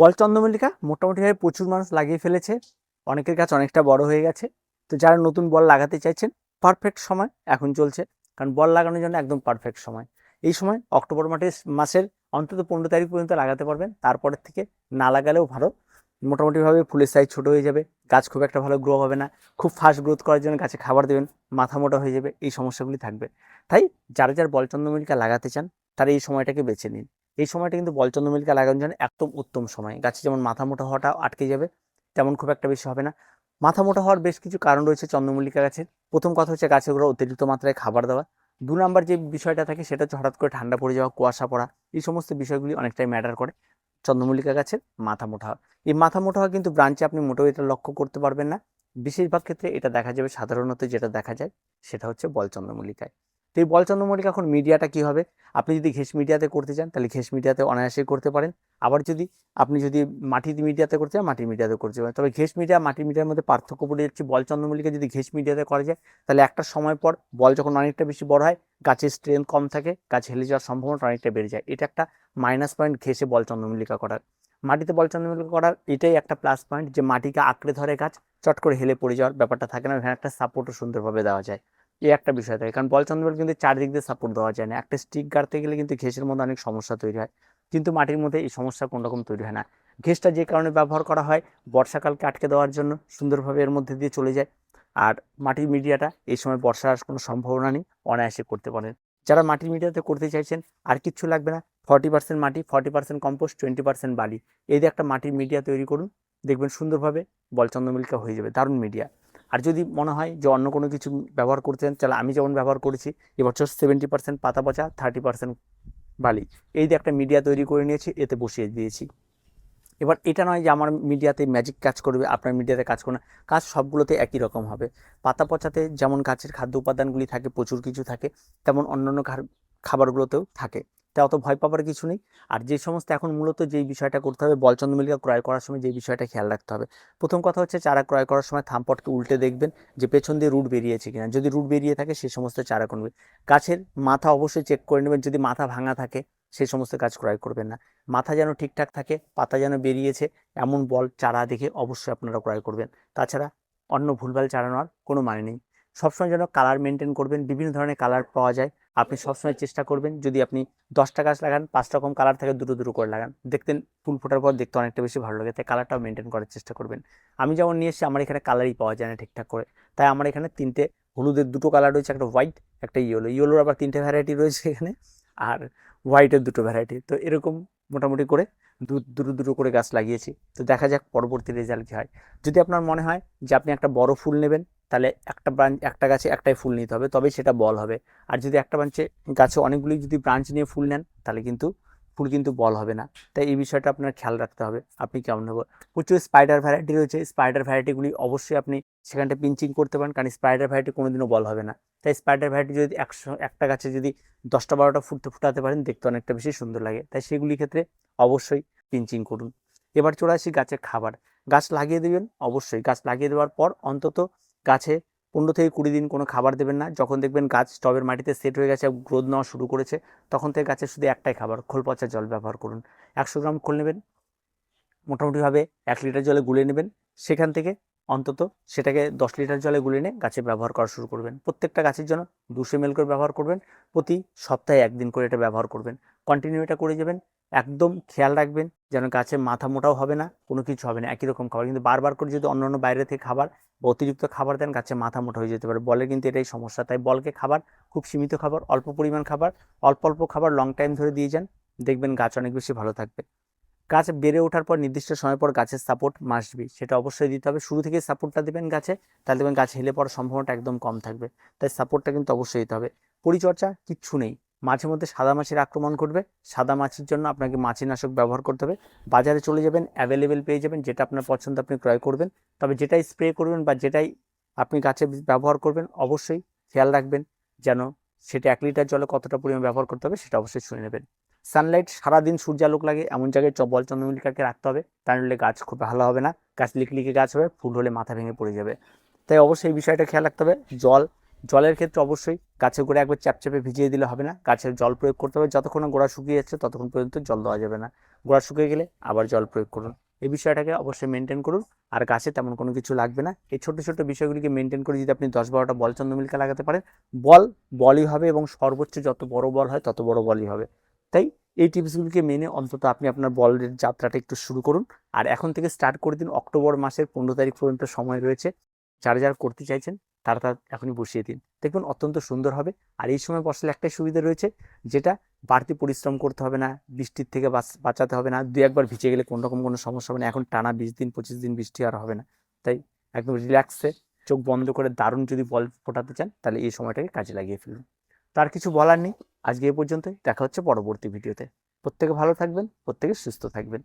বল চন্দ্রমল্লিকা মোটামুটিভাবে প্রচুর মানুষ লাগিয়ে ফেলেছে। অনেকের কাছে অনেকটা বড় হয়ে গেছে। তো যারা নতুন বল লাগাতে চাইছেন পারফেক্ট সময় এখন চলছে। কারণ বল লাগানোর জন্য একদম পারফেক্ট সময়। এই সময় অক্টোবর মাসের মাসের অন্তত পনেরো তারিখ পর্যন্ত লাগাতে পারবেন। তারপরের থেকে না লাগালেও ভালো। মোটামুটিভাবে ফুলের সাইজ ছোট হয়ে যাবে। গাছ খুব একটা ভালো গ্রো হবে না। খুব ফাস্ট গ্রোথ করার জন্য গাছে খাবার দেবেন। মাথা মোটা হয়ে যাবে। এই সমস্যাগুলি থাকবে। তাই যারা যারা বলচন্দ্রমল্লিকা লাগাতে চান, তারা এই সময়টাকে বেছে নিন। এই সময়টা কিন্তু বলচন্দ্রমল্লিকা লাগানোর জন্য একদম উত্তম সময়। গাছে যেমন মাথা মোটা হওয়াটা আটকে যাবে, তেমন খুব একটা বেশি হবে না। মাথা মোটা হওয়ার বেশ কিছু কারণ রয়েছে চন্দ্রমল্লিকা গাছের প্রথম কথা হচ্ছে গাছের গোড়া অতিরিক্ত মাত্রায় খাবার দেওয়া। দু নম্বর যে বিষয়টা থাকে সেটা হচ্ছে হঠাৎ করে ঠান্ডা পড়ে যাওয়া, কুয়াশা পড়া। এই সমস্ত বিষয়গুলি অনেকটাই ম্যাটার করে চন্দ্রমল্লিকা গাছের মাথা মোটা হওয়া। এই মাথা মোটা হওয়া কিন্তু ব্রাঞ্চে আপনি মোটেও এটা লক্ষ্য করতে পারবেন না। বেশিরভাগ ক্ষেত্রে এটা দেখা যাবে সাধারণত যেটা দেখা যায় সেটা হচ্ছে বল চন্দ্রমল্লিকায় তো এই বল চন্দ্রমল্লিকা এখন মিডিয়াটা কী হবে? আপনি যদি ঘেস মিডিয়াতে করতে চান, তাহলে ঘেস মিডিয়াতে অনায়াসেই করতে পারেন। আবার যদি আপনি যদি মাটি মিডিয়াতে করতে চান মাটি মিডিয়াতে করতে পারেন। তবে ঘেস মিডিয়া মাটি মিডিয়ার মধ্যে পার্থক্য পড়ে যাচ্ছে বল চন্দ্রমল্লিকা যদি ঘেস মিডিয়াতে করা যায়, তাহলে একটা সময় পর বল যখন অনেকটা বেশি বড় হয় গাছের স্ট্রেংথ কম থাকে, গাছ হেলে যাওয়ার সম্ভাবনা অনেকটা বেড়ে যায়। এটা একটা মাইনাস পয়েন্ট ঘেসে বল চন্দ্রমল্লিকা করার। মাটিতে বল চন্দ্রমল্লিকা করার এটাই একটা প্লাস পয়েন্ট যে মাটিকে আঁকড়ে ধরে গাছ, চট করে হেলে পড়ে যাওয়ার ব্যাপারটা থাকে না। একটা সাপোর্টও সুন্দরভাবে দেওয়া যায়। এই একটা বিষয় থাকে। কারণ বল চন্দ্রমল্লিকা কিন্তু চারদিক দিয়ে সাপোর্ট দেওয়া যায় না। একটা স্টিক গাড়তে গেলে কিন্তু ঘেসের মধ্যে অনেক সমস্যা তৈরি হয়। কিন্তু মাটির মধ্যে এই সমস্যা কোনো রকম তৈরি হয় না। ঘেসটা যে কারণে ব্যবহার করা হয়, বর্ষাকালকে আটকে দেওয়ার জন্য সুন্দরভাবে এর মধ্যে দিয়ে চলে যায়। আর মাটির মিডিয়াটা এই সময় বর্ষার কোনো সম্ভাবনা নেই, অনায়াসে করতে পারেন। যারা মাটির মিডিয়াতে করতে চাইছেন, আর কিচ্ছু লাগবে না। ফর্টি পার্সেন্ট মাটি forty percent compost twenty percent বালি। এই দিয়ে একটা মাটির মিডিয়া তৈরি করুন। দেখবেন সুন্দরভাবে বলচন্দ্রমিল্কা হয়ে যাবে। দারুণ মিডিয়া। আর যদি মনে হয় যে অন্য কোনো কিছু ব্যবহার করতে চান তাহলে আমি যেমন ব্যবহার করেছি এবছর সেভেন্টি পার্সেন্ট পাতা পচা থার্টি পার্সেন্ট বালি। এই দিয়ে একটা মিডিয়া তৈরি করে নিয়েছি, এতে বসিয়ে দিয়েছি। এবার এটা নয় যে আমার মিডিয়াতে ম্যাজিক কাজ করবে, আপনার মিডিয়াতে কাজ করবে না। কাজ সবগুলোতে একই রকম হবে। পাতা পচাতে যেমন গাছের খাদ্য উপাদানগুলি থাকে, প্রচুর কিছু থাকে, তেমন অন্যান্য খাবারগুলোতেও থাকে। তা অত ভয় পাবার কিছু নেই। আর যে সমস্ত এখন মূলত যেই বিষয়টা করতে হবে বলচন্দ্রমিলিকা ক্রয় করার সময় যেই বিষয়টা খেয়াল রাখতে হবে। প্রথম কথা হচ্ছে চারা ক্রয় করার সময় থামপটকে উল্টে দেখবেন যে পেছন দিয়ে রুট বেরিয়েছে কিনা। যদি রুট বেরিয়ে থাকে সে সমস্ত চারা করবে গাছের মাথা অবশ্যই চেক করে নেবেন। যদি মাথা ভাঙা থাকে সেই সমস্ত গাছ ক্রয় করবেন না। মাথা যেন ঠিকঠাক থাকে, পাতা যেন বেরিয়েছে, এমন বল চারা দেখে অবশ্যই আপনারা ক্রয় করবেন। তাছাড়া অন্য ভুলভাল চারা নেওয়ার কোনো মানে নেই। সবসময় যেন কালার মেনটেন করবেন। বিভিন্ন ধরনের কালার পাওয়া যায়। আপনি সবসময় চেষ্টা করবেন যদি আপনি দশটা গাছ লাগান পাঁচ রকম কালার থাকে, দুটো দুটো করে লাগান। দেখতেন ফুল ফোটার পর দেখতে অনেকটা বেশি ভালো লাগে, তাই কালারটাও মেনটেন করার চেষ্টা করবেন। আমি যেমন নিয়ে এসেছি, আমার এখানে কালারই পাওয়া যায় না ঠিকঠাক করে। তাই আমার এখানে তিনটে হলুদের দুটো কালার রয়েছে, একটা হোয়াইট একটা ইয়েলো ইয়েলোর আবার তিনটে ভ্যারাইটি রয়েছে এখানে, আর হোয়াইটের দুটো ভ্যারাইটি তো এরকম মোটামুটি করে দু, দুটো দুটো করে গাছ লাগিয়েছি। তো দেখা যাক পরবর্তী রেজাল্ট কী হয়। যদি আপনার মনে হয় যে আপনি একটা বড় ফুল নেবেন তাহলে একটা ব্রাঞ্চ একটা গাছে একটাই ফুল নিতে হবে, তবেই সেটা বল হবে। আর যদি একটা ব্রাঞ্চে, গাছে অনেকগুলি যদি ব্রাঞ্চ নিয়ে ফুল নেন, তাহলে কিন্তু ফুল কিন্তু বল হবে না। তাই এই বিষয়টা আপনার খেয়াল রাখতে হবে। আপনি কেমন নেব প্রচুর স্পাইডার ভ্যারাইটি রয়েছে। স্পাইডার ভ্যারাইটিগুলি অবশ্যই আপনি সেখানটা পিঞ্চিং করতে পারেন, কারণ স্পাইডার ভ্যারাইটি কোনোদিনও বল হবে না। তাই স্পাইডার ভ্যারাইটি যদি একশো, একটা গাছে যদি দশটা, বারোটা ফুটতে ফুটাতে পারেন, দেখতে অনেকটা বেশি সুন্দর লাগে। তাই সেগুলি ক্ষেত্রে অবশ্যই পিঞ্চিং করুন। এবার চলে আসি গাছের খাবার। গাছ লাগিয়ে দেবেন, অবশ্যই। গাছ লাগিয়ে দেওয়ার পর অন্তত গাছে পনেরো থেকে কুড়ি দিন কোনো খাবার দেবেন না। যখন দেখবেন গাছ টবের মাটিতে সেট হয়ে গেছে, গ্রোথ নেওয়া শুরু করেছে, তখন থেকে গাছের শুধু একটাই খাবার, খোল পচা জল ব্যবহার করুন। একশো গ্রাম খোল নেবেন, মোটামুটিভাবে এক লিটার জলে গুলে নেবেন। সেখান থেকে অন্তত সেটাকে দশ লিটার জলে গুলে নিয়ে গাছে ব্যবহার করা শুরু করবেন। প্রত্যেকটা গাছের জন্য দুশো এম করে ব্যবহার করবেন। প্রতি সপ্তাহে একদিন করে এটা ব্যবহার করবেন। কন্টিনিউ এটা করে যাবেন। একদম খেয়াল রাখবেন যেন গাছে মাথা মোটাও হবে না, কোনো কিছু হবে না, একই রকম খাবার। কিন্তু বারবার করে যদি অন্য অন্য বাইরে থেকে খাবার বা অতিরিক্ত খাবার দেন, গাছে মাথা মোটা হয়ে যেতে পারে। বলে কিন্তু এটাই সমস্যা। তাই বলকে খাবার, খুব সীমিত খাবার, অল্প পরিমাণ খাবার, অল্প অল্প খাবার লং টাইম ধরে দিয়ে যান। দেখবেন গাছ অনেক বেশি ভালো থাকবে। গাছ বেড়ে ওঠার পর নির্দিষ্ট সময় পর গাছের সাপোর্ট মাসবি সেটা অবশ্যই দিতে হবে। শুরু থেকে সাপোর্টটা দেবেন গাছে, তাহলে দেখবেন গাছ হেলে পড়ার সম্ভাবনাটা একদম কম থাকবে। তাই সাপোর্টটা কিন্তু অবশ্যই দিতে হবে। পরিচর্যা কিচ্ছু নেই। মাঝে মধ্যে সাদা মাছির আক্রমণ ঘটবে। সাদা মাছির জন্য আপনাকে মাছিনাশক ব্যবহার করতে হবে। বাজারে চলে যাবেন অ্যাভেলেবেল পেয়ে যাবেন, যেটা আপনার পছন্দ আপনি ক্রয় করবেন। তবে যেটাই স্প্রে করবেন বা যেটাই আপনি গাছে ব্যবহার করবেন, অবশ্যই খেয়াল রাখবেন যেন সেটা এক লিটার জলে কতটা পরিমাণ ব্যবহার করতে হবে সেটা অবশ্যই শুনে নেবেন। সানলাইট সারাদিন সূর্যালোক লাগে, এমন জায়গায় বল চন্দ্রমল্লিকাকে রাখতে হবে। তা নাহলে গাছ খুব ভালো হবে না। গাছ লিকলিকে গাছ হবে, ফুল হলে মাথা ভেঙে পড়ে যাবে। তাই অবশ্যই এই বিষয়টা খেয়াল রাখতে হবে। জল জলের ক্ষেত্রে অবশ্যই গাছের গোড়া একবার চ্যাপচ্যাপে ভিজিয়ে দিলে হবে না। গাছের জল প্রয়োগ করতে হবে। যতক্ষণ গোড়া শুকিয়ে যাচ্ছে, ততক্ষণ পর্যন্ত জল দেওয়া যাবে না। গোড়া শুকিয়ে গেলে আবার জল প্রয়োগ করুন। এই বিষয়টাকে অবশ্যই মেনটেন করুন। আর গাছে তেমন কোনো কিছু লাগবে না। এই ছোটো ছোটো বিষয়গুলিকে মেনটেন করে যদি আপনি দশ বারোটা বল চন্দ্রমিলকা লাগাতে পারেন, বল বলই হবে এবং সর্বোচ্চ যত বড় বল হয় তত বড় বলই হবে। তাই এই টিপসগুলিকে মেনে অন্তত আপনি আপনার বলের যাত্রাটা একটু শুরু করুন। আর এখন থেকে স্টার্ট করে দিন। অক্টোবর মাসের পনেরো তারিখ পর্যন্ত সময় রয়েছে। যারা যারা করতে চাইছেন তারা এখনই বসিয়ে দিন। দেখবেন অত্যন্ত সুন্দর হবে। আর এই সময় বসালে একটাই সুবিধা রয়েছে, যেটা বাড়তি পরিশ্রম করতে হবে না, বৃষ্টির থেকে বাঁচ- বাঁচাতে হবে না। দু একবার ভিজে গেলে কোনো রকম কোনো সমস্যা হবে না। এখন টানা বিশ দিন, পঁচিশ দিন বৃষ্টি আর হবে না। তাই একদম রিল্যাক্সে চোখ বন্ধ করে দারুণ যদি বল ফোটাতে চান, তাহলে এই সময়টাকে কাজে লাগিয়ে ফেলুন। তার কিছু বলার নেই। আজকে এ পর্যন্তই। দেখা হচ্ছে পরবর্তী ভিডিওতে। প্রত্যেকে ভালো থাকবেন, প্রত্যেকে সুস্থ থাকবেন।